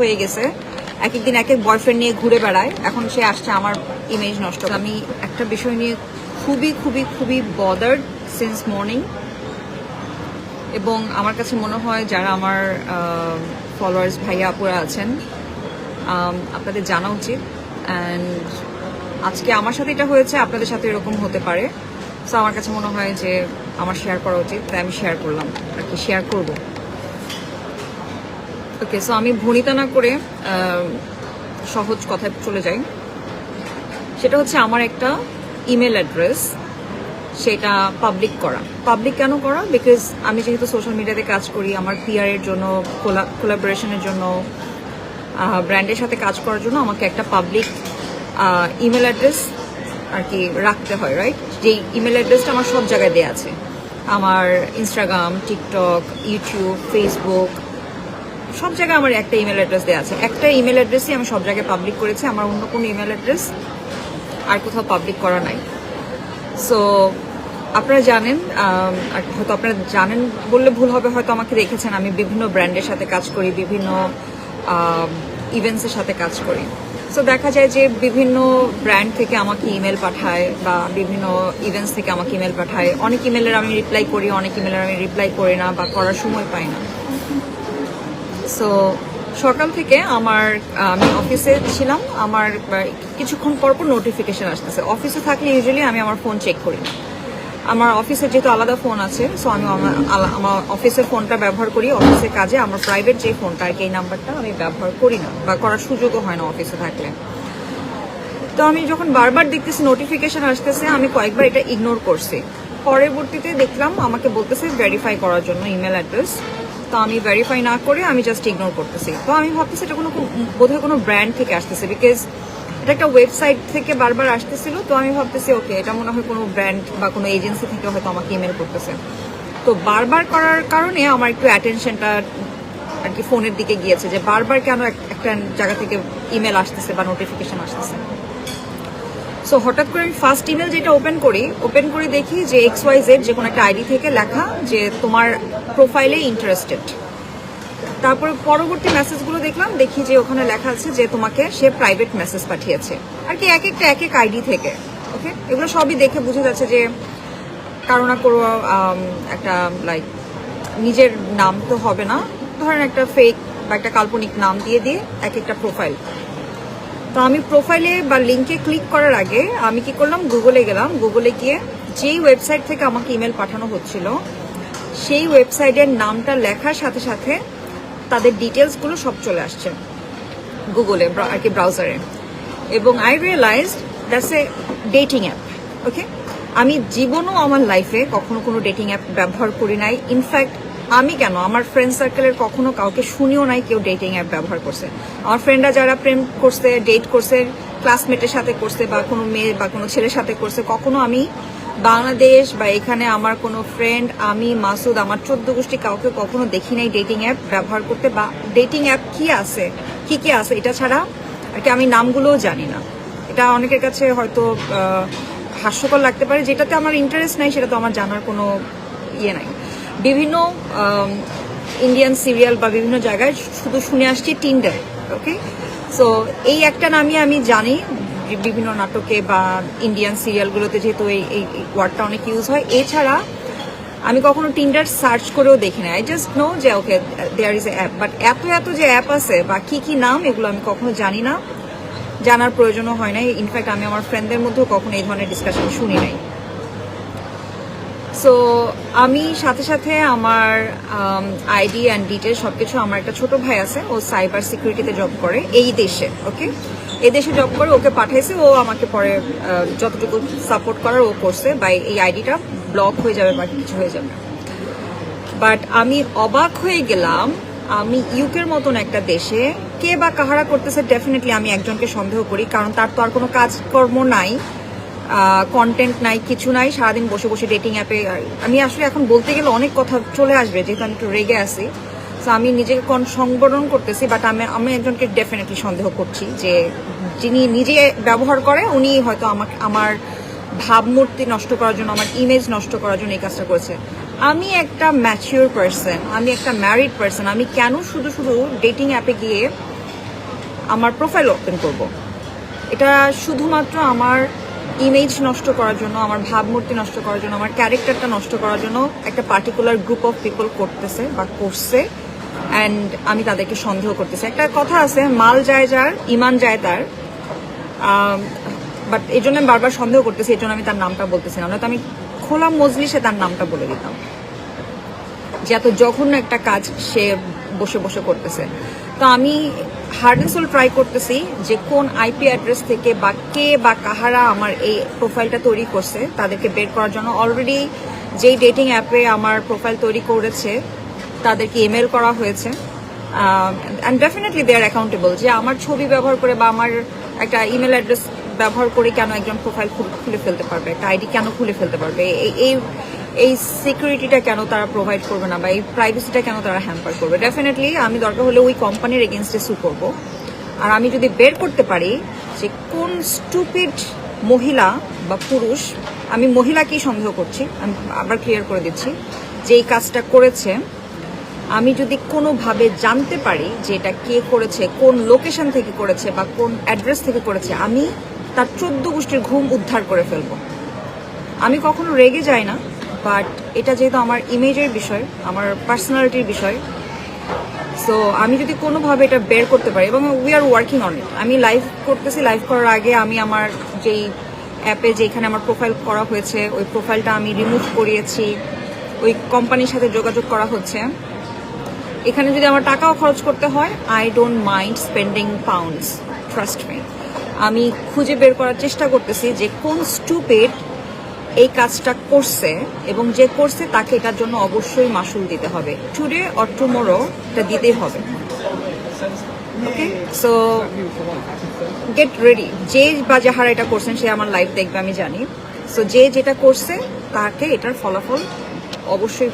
হয়ে গেছে। এক একদিন এক এক বয়ফ্রেন্ড নিয়ে ঘুরে বেড়ায়। এখন সে আসছে আমার ইমেজ নষ্ট আমি একটা বিষয় নিয়ে খুবই খুবই খুবই বদার্ড সিন্স মর্নিং এবং আমার কাছে মনে হয় যারা আমার ফলোয়ার্স ভাইয়া আপুরা আছেন আপনাদের জানা উচিত। অ্যান্ড আজকে আমার সাথে এটা হয়েছে, আপনাদের সাথে এরকম হতে পারে। সো আমার কাছে মনে হয় যে আমার শেয়ার করা উচিত। তাই আমি শেয়ার করলাম। আর কি শেয়ার করব? ওকে সো আমি ভনিতা না করে সহজ কথায় চলে যাই। সেটা হচ্ছে আমার একটা ইমেল অ্যাড্রেস সেটা পাবলিক করা। পাবলিক কেন করা? বিকজ আমি যেহেতু সোশ্যাল মিডিয়াতে কাজ করি, আমার পিআর এর জন্য কোলাবোরেশনের জন্য ব্র্যান্ডের সাথে কাজ করার জন্য আমাকে একটা পাবলিক ইমেল অ্যাড্রেস আর কি রাখতে হয় রাইট যেই ইমেল অ্যাড্রেসটা আমার সব জায়গায় দেওয়া আছে। আমার ইনস্টাগ্রাম টিকটক ইউটিউব ফেসবুক সব জায়গায় আমার একটা ইমেল অ্যাড্রেস দেওয়া আছে। একটা ইমেল অ্যাড্রেসই আমি সব জায়গায় পাবলিক করেছি, আমার অন্য কোনো ইমেল অ্যাড্রেস আর কোথাও পাবলিক করা নাই। সো আপনারা জানেন হয়তো আপনারা জানেন বললে ভুল হবে, হয়তো আমাকে দেখেছেন, আমি বিভিন্ন ব্র্যান্ডের সাথে কাজ করি, বিভিন্ন ইভেন্টসের সাথে কাজ করি। সো দেখা যায় যে বিভিন্ন ব্র্যান্ড থেকে আমাকে ইমেল পাঠায় বা বিভিন্ন ইভেন্টস থেকে আমাকে ইমেল পাঠায়। অনেক ইমেলের আমি রিপ্লাই করি, অনেক ইমেলের আমি রিপ্লাই করি না বা করার সময় পাই না। সো সকাল থেকে আমার, আমি অফিসে ছিলাম, আমার কিছুক্ষণ পর পর নোটিফিকেশন আসতেছে। অফিসে থাকলে ইউজুয়ালি আমি আমার ফোন চেক করি। না আমার অফিসের যেহেতু আলাদা ফোন আছে সো আমি আমার অফিসের ফোনটা ব্যবহার করি। অফিসের কাজে আমার প্রাইভেট যে ফোনটা আর কি এই নাম্বারটা আমি ব্যবহার করি না বা করার সুযোগও হয় না অফিসে থাকলে। তো আমি যখন বারবার দেখতেছি নোটিফিকেশন আসতেছে, আমি কয়েকবার এটা ইগনোর করছি। পরবর্তীতে দেখলাম, আমাকে বলতেছে ভেরিফাই করার জন্য ইমেল অ্যাড্রেস তো আমি ভেরিফাই না করে আমি জাস্ট ইগনোর করতেছি। তো আমি ভাবতেছি এটা কোনো বোধহয় কোনো ব্র্যান্ড থেকে আসতেছে বিকজ এটা একটা ওয়েবসাইট থেকে বারবার আসতেছিল, তো আমি ভাবতেছি ওকে এটা মনে হয় কোনো ব্র্যান্ড বা কোনো এজেন্সি থেকে হয়তো আমাকে ইমেল করতেছে। তো বারবার করার কারণে আমার একটু অ্যাটেনশনটা আর কি ফোনের দিকে গিয়েছে যে বারবার কেন এক- একটা জায়গা থেকে ইমেল আসতেছে বা নোটিফিকেশন আসতেছে। সো হঠাৎ করে আমি ফার্স্ট ইমেল যেটা ওপেন করি ওপেন করে দেখি যে এক্স ওয়াই জেড যে কোনো একটা আইডি থেকে লেখা যে তোমার প্রোফাইলে ইন্টারেস্টেড তারপর পরবর্তী মেসেজগুলো দেখলাম, দেখি যে ওখানে লেখা আছে যে তোমাকে সে প্রাইভেট মেসেজ পাঠিয়েছে। আর কি এক একটা, এক এক আইডি থেকে ওকে এগুলো সবই দেখে বোঝা যাচ্ছে যে কারও না কোনো একটা লাইক নিজের নাম তো হবে না। ধরেন একটা ফেক বা একটা কাল্পনিক নাম দিয়ে দিয়ে এক একটা প্রোফাইল তো আমি প্রোফাইলে বা লিঙ্কে ক্লিক করার আগে আমি কি করলাম? গুগলে গেলাম। গুগলে গিয়ে যেই ওয়েবসাইট থেকে আমাকে ইমেল পাঠানো হচ্ছিল, সেই ওয়েবসাইটের নামটা লেখার সাথে সাথে তাদের ডিটেলসগুলো সব চলে আসছে গুগলে আর কি ব্রাউজারে এবং I realise that's a dating app okay আমি জীবনও আমার লাইফে কখনো কোনো ডেটিং অ্যাপ ব্যবহার করি নাই। ইনফ্যাক্ট আমি কেন? আমার ফ্রেন্ড সার্কেলের কখনো কাউকে শুনিও নাই কেউ ডেটিং অ্যাপ ব্যবহার করছে। আমার ফ্রেন্ডরা যারা প্রেম করছে ডেট করছে ক্লাসমেটের সাথে করছে বা কোনো মেয়ে বা কোনো ছেলের সাথে করছে, কখনো আমি বাংলাদেশ বা এখানে আমার কোনো ফ্রেন্ড আমি, মাসুদ, আমার চোদ্দ গোষ্ঠী কাউকে কখনো দেখি নাই ডেটিং অ্যাপ ব্যবহার করতে বা ডেটিং অ্যাপ কি আছে? কি কি আছে? এটা ছাড়া আর কি আমি নামগুলোও জানি না। এটা অনেকের কাছে হয়তো হাস্যকর লাগতে পারে, যেটাতে আমার ইন্টারেস্ট নাই, সেটা তো আমার জানার কোনো ইয়ে নাই। বিভিন্ন ইন্ডিয়ান সিরিয়াল বা বিভিন্ন জায়গায় শুধু শুনে আসছি টিন্ডার ওকে সো এই একটা নামই আমি জানি বিভিন্ন নাটকে বা ইন্ডিয়ান সিরিয়ালগুলোতে যেহেতু এই এই ওয়ার্ডটা অনেক ইউজ হয়। এছাড়া, আমি কখনো টিন্ডার সার্চ করেও দেখি না আই জাস্ট নো যে okay there is a app but এত এত যে অ্যাপ আছে বা কি কি নাম, এগুলো আমি কখনো জানি না। জানার প্রয়োজনও হয় নাই। ইনফ্যাক্ট আমি আমার ফ্রেন্ডদের মধ্যেও কখনো এই ধরনের ডিসকাশন শুনি নাই। সো আমি সাথে সাথে আমার আইডি অ্যান্ড ডিটেল সব কিছু আমার একটা ছোট ভাই আছে, ও সাইবার সিকিউরিটিতে জব করে এই দেশে ওকে এই দেশে জব করে ওকে পাঠাইছে, ও আমাকে পরে যতটুকু সাপোর্ট করার ও করছে বা এই আইডিটা ব্লক হয়ে যাবে বা কিছু হয়ে যাবে বাট আমি অবাক হয়ে গেলাম, আমি ইউকের মতন একটা দেশে, কে বা কাহারা করতেছে ডেফিনেটলি আমি একজনকে সন্দেহ করি, কারণ তার তো আর কোনো কাজকর্ম নাই। কন্টেন্ট নাই, কিছু নাই, সারাদিন বসে বসে ডেটিং অ্যাপে আমি আসলে এখন বলতে গেলে অনেক কথা চলে আসবে, যেহেতু আমি একটু রেগে আছি তো আমি নিজেকে কোন সংবরণ করতেছি বাট আমি আমি একজনকে ডেফিনেটলি সন্দেহ করছি যে যিনি নিজে ব্যবহার করে, উনি হয়তো আমাকে, আমার ভাবমূর্তি নষ্ট করার জন্য, আমার ইমেজ নষ্ট করার জন্য এই কাজটা করেছে আমি একটা ম্যাচিওর পার্সন আমি একটা ম্যারিড পার্সন আমি কেন শুধু শুধু ডেটিং অ্যাপে গিয়ে আমার প্রোফাইল ওপেন করব। এটা শুধুমাত্র আমার ইমেজ নষ্ট করার জন্য, আমার ভাবমূর্তি নষ্ট করার জন্য, আমার ক্যারেক্টারটা নষ্ট করার জন্য একটা পার্টিকুলার গ্রুপ অফ পিপল করতেছে বা করছে অ্যান্ড আমি তাদেরকে সন্দেহ করতেছি। একটা কথা আছে, মাল যায় যার, ইমান যায় তার বাট এই জন্য আমি বারবার সন্দেহ করতেছি, এই জন্য আমি তার নামটা বলতেছি না। নয়তো আমি খোলা মজলিসে তার নামটা বলে দিতাম। যে এত জঘন্য একটা কাজ সে বসে বসে করতেছে। তো আমি হার্ড অ্যান্ড সোল ট্রাই করতেছি যে কোন আইপি অ্যাড্রেস থেকে বা কে বা কাহারা আমার এই প্রোফাইলটা তৈরি করছে, তাদেরকে বের করার জন্য। অলরেডি যেই ডেটিং অ্যাপে আমার প্রোফাইল তৈরি করেছে, তাদেরকে ইমেল করা হয়েছে। And definitely they are accountable যে আমার ছবি ব্যবহার করে বা আমার একটা ইমেল অ্যাড্রেস ব্যবহার করে কেন একজন প্রোফাইল খুলে ফেলতে পারবে, একটা আইডি কেন খুলে ফেলতে পারবে? এই- এই সিকিউরিটিটা কেন তারা প্রোভাইড করবে না বা এই প্রাইভেসিটা কেন তারা হ্যাম্পার করবে? ডেফিনেটলি আমি দরকার হলে ওই কোম্পানির এগেনস্টে সু করব। আর আমি যদি বের করতে পারি যে কোন স্টুপিড মহিলা বা পুরুষ, আমি মহিলাকেই সন্দেহ করছি, আমি আবার ক্লিয়ার করে দিচ্ছি যে এই কাজটা করেছে। আমি যদি কোনোভাবে জানতে পারি যে এটা কে করেছে, কোন লোকেশন থেকে করেছে বা কোন অ্যাড্রেস থেকে করেছে, আমি তার চোদ্দ গোষ্ঠীর ঘুম উদ্ধার করে ফেলব। আমি কখনো রেগে যাই না। বাট এটা যেহেতু আমার ইমেজের বিষয়, আমার পার্সোনালিটির বিষয় সো আমি যদি কোনোভাবে এটা বের করতে পারি, এবং we are working on it আমি লাইভ করতেছি লাইভ করার আগে আমি আমার যেই অ্যাপে যেখানে আমার প্রোফাইল করা হয়েছে, ওই প্রোফাইলটা আমি রিমুভ করিয়েছি, ওই কোম্পানির সাথে যোগাযোগ করা হচ্ছে। এখানে যদি আমার টাকাও খরচ করতে হয় I don't mind spending pounds trust me আমি খুঁজে বের করার চেষ্টা করতেছি যে কোন স্টুপেড এই কাজটা করছে এবং যে করছে তাকে এটার জন্য অবশ্যই মাসুল দিতে হবে। টুডে অর টুমোরো এটা দিতেই হবে। ওকে সো গেট রেডি যে বা যাহারা এটা করছেন, সে আমার লাইফ দেখবে, আমি জানি। সো যে যেটা করছে, তাকে এটার ফলাফল অবশ্যই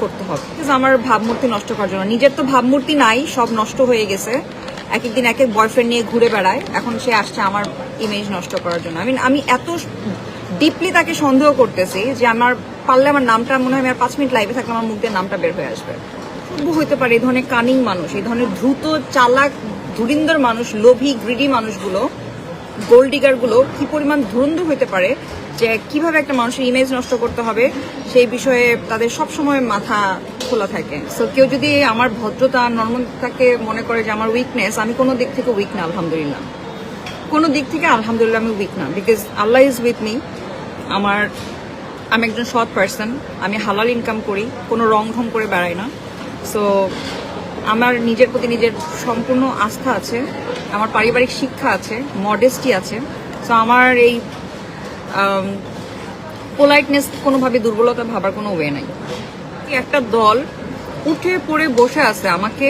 করতে হবে। আমার ভাবমূর্তি নষ্ট করার জন্য। নিজের তো ভাবমূর্তি নাই, সব নষ্ট হয়ে গেছে। এক একদিন এক এক বয়ফ্রেন্ড নিয়ে ঘুরে বেড়ায়। এখন সে আসছে আমার ইমেজ নষ্ট করার জন্য। আমি আমি এত ডিপলি তাকে সন্দেহ করতেছি যে আমার পারলে আমার নামটা মনে হয় আমি আর পাঁচ মিনিট লাইভে থাকলে আমার মুখ দিয়ে নামটা বের হয়ে আসবে। হইতে পারে, এই ধরনের কানিং মানুষ, এই ধরনের দ্রুত চালাক ধুরিন্দর মানুষ, লোভী গ্রিডি মানুষগুলো গোল্ড ডিগারগুলো কি পরিমাণ ধুরন্ধর হতে পারে যে কীভাবে একটা মানুষের ইমেজ নষ্ট করতে হবে, সেই বিষয়ে তাদের সব সময় মাথা খোলা থাকে। সো কেউ যদি আমার ভদ্রতা নর্মালতাকে মনে করে যে আমার উইকনেস আমি কোনো দিক থেকে উইক না, আলহামদুলিল্লাহ। কোনো দিক থেকে আলহামদুলিল্লাহ আমি উইক না because Allah is with me আমার, আমি একজন সৎ পার্সন আমি হালাল ইনকাম করি, কোনো রং ঢং করে বেড়াই না। সো আমার নিজের প্রতি নিজের সম্পূর্ণ আস্থা আছে, আমার পারিবারিক শিক্ষা আছে মডেস্টি আছে। সো আমার এই পোলাইটনেস কোনোভাবে দুর্বলতা ভাবার কোনো ওয়ে নাই। একটা দল উঠে পড়ে বসে আছে, আমাকে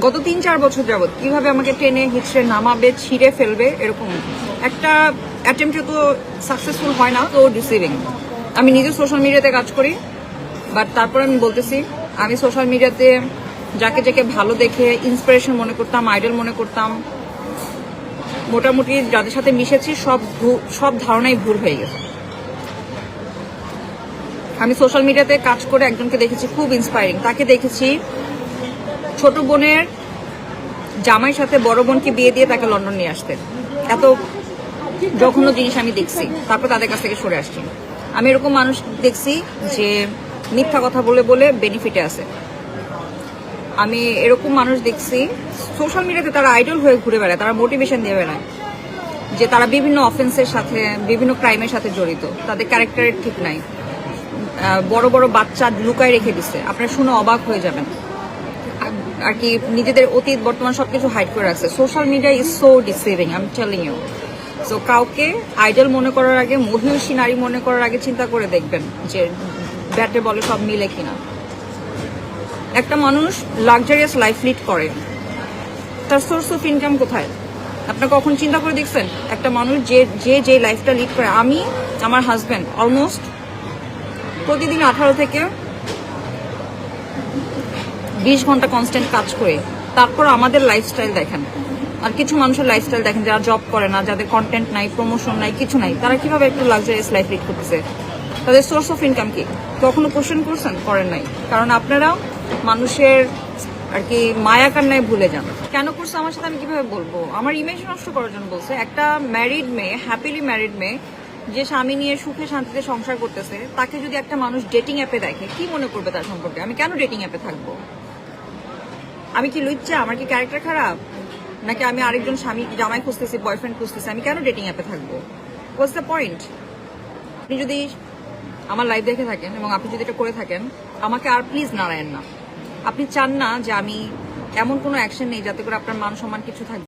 গত তিন, চার বছর যাবত কীভাবে আমাকে টেনে, হিচড়ে, নামাবে, ছিঁড়ে ফেলবে, এরকম একটা অ্যাটেম্পটে তো সাকসেসফুল হয় না তো ডিসিভিং আমি নিজে সোশ্যাল মিডিয়াতে কাজ করি বাট তারপর আমি বলতেছি, আমি সোশ্যাল মিডিয়াতে যাকে যাকে ভালো দেখে ইন্সপিরেশন মনে করতাম আইডল মনে করতাম, মোটামুটি যাদের সাথে মিশেছি, সব সব ধারণাই ভুল হয়ে গেছে। আমি সোশ্যাল মিডিয়াতে কাজ করে একজনকে দেখেছি, খুব ইন্সপায়ারিং তাকে দেখেছি ছোট বোনের জামাইয়ের সাথে বড় বোনকে বিয়ে দিয়ে তাকে লন্ডন নিয়ে আসতে এত জঘন্য জিনিস আমি দেখছি। তারপর তাদের কাছ থেকে সরে আসছি। আমি এরকম মানুষ দেখছি যে মিথ্যা কথা বলে বলে বেনিফিটে আছে। আমি এরকম মানুষ দেখছি সোশ্যাল মিডিয়াতে তারা আইডল হয়ে ঘুরে বেড়ায়, তারা মোটিভেশন দিয়ে বেড়ায়। যে তারা বিভিন্ন অফেন্সের সাথে, বিভিন্ন ক্রাইমের সাথে জড়িত। তাদের ক্যারেক্টারের ঠিক নাই। বড় বড় বাচ্চা লুকায় রেখে দিচ্ছে আপনারা শুনে অবাক হয়ে যাবেন। আর- কি নিজেদের অতীত, বর্তমান সবকিছু হাইড করে রাখছে। Social media is so deceiving I am telling you so কাউকে আইডল মনে করার আগে, মহিষী নারী মনে করার আগে চিন্তা করে দেখবেন যে ব্যাটে বলে সব মিলে কিনা। একটা মানুষ লাক্সারিয়াস লাইফ লিড করে, তার সোর্স অফ ইনকাম কোথায়? আপনি কখন চিন্তা করে দেখছেন? একটা মানুষ যে যে যে লাইফটা লিড করে, আমি, আমার হাজব্যান্ড অলমোস্ট প্রতিদিন আঠারো থেকে বিশ ঘণ্টা কনস্ট্যান্ট কাজ করে, তারপর আমাদের লাইফস্টাইল দেখেন। আর কিছু মানুষের লাইফস্টাইল দেখেন, যারা জব করে না, যাদের কন্টেন্ট নাই প্রমোশন নাই, কিছু নাই, তারা কীভাবে একটু লাক্সারিয়াস লাইফ লিড করতেছে? তাদের সোর্স অফ ইনকাম কি? কখনো কোশ্চেন করছেন? করেন নাই। কারণ আপনারা মানুষের আর কি মায়া কান্নায় ভুলে যান। কেন করছে? আমার সাথে আমি কীভাবে বলব? আমার ইমেজ নষ্ট করার জন্য বলছে, একটা ম্যারিড মেয়ে হ্যাপিলি ম্যারিড মেয়ে, যে স্বামী নিয়ে সুখে শান্তিতে সংসার করতেছে, তাকে যদি একটা মানুষ ডেটিং অ্যাপে দেখে, কি মনে করবে তার সম্পর্কে? আমি কেন ডেটিং অ্যাপে থাকব? আমি কি লুচ্চা? আমার কি ক্যারেক্টার খারাপ? নাকি আমি আরেকজন স্বামী জামাই খুঁজতেছি বয়ফ্রেন্ড খুঁজতেছি? আমি কেন ডেটিং অ্যাপে থাকব? হোয়াটস দ্য পয়েন্ট আপনি যদি আমার লাইফ দেখে থাকেন এবং আপনি যদি এটা করে থাকেন, আমাকে আর প্লিজ নাড়ায়েন না। আপনি চান না যে আমি এমন কোনো অ্যাকশন নেই যাতে করে আপনার মান সম্মান কিছু থাকবে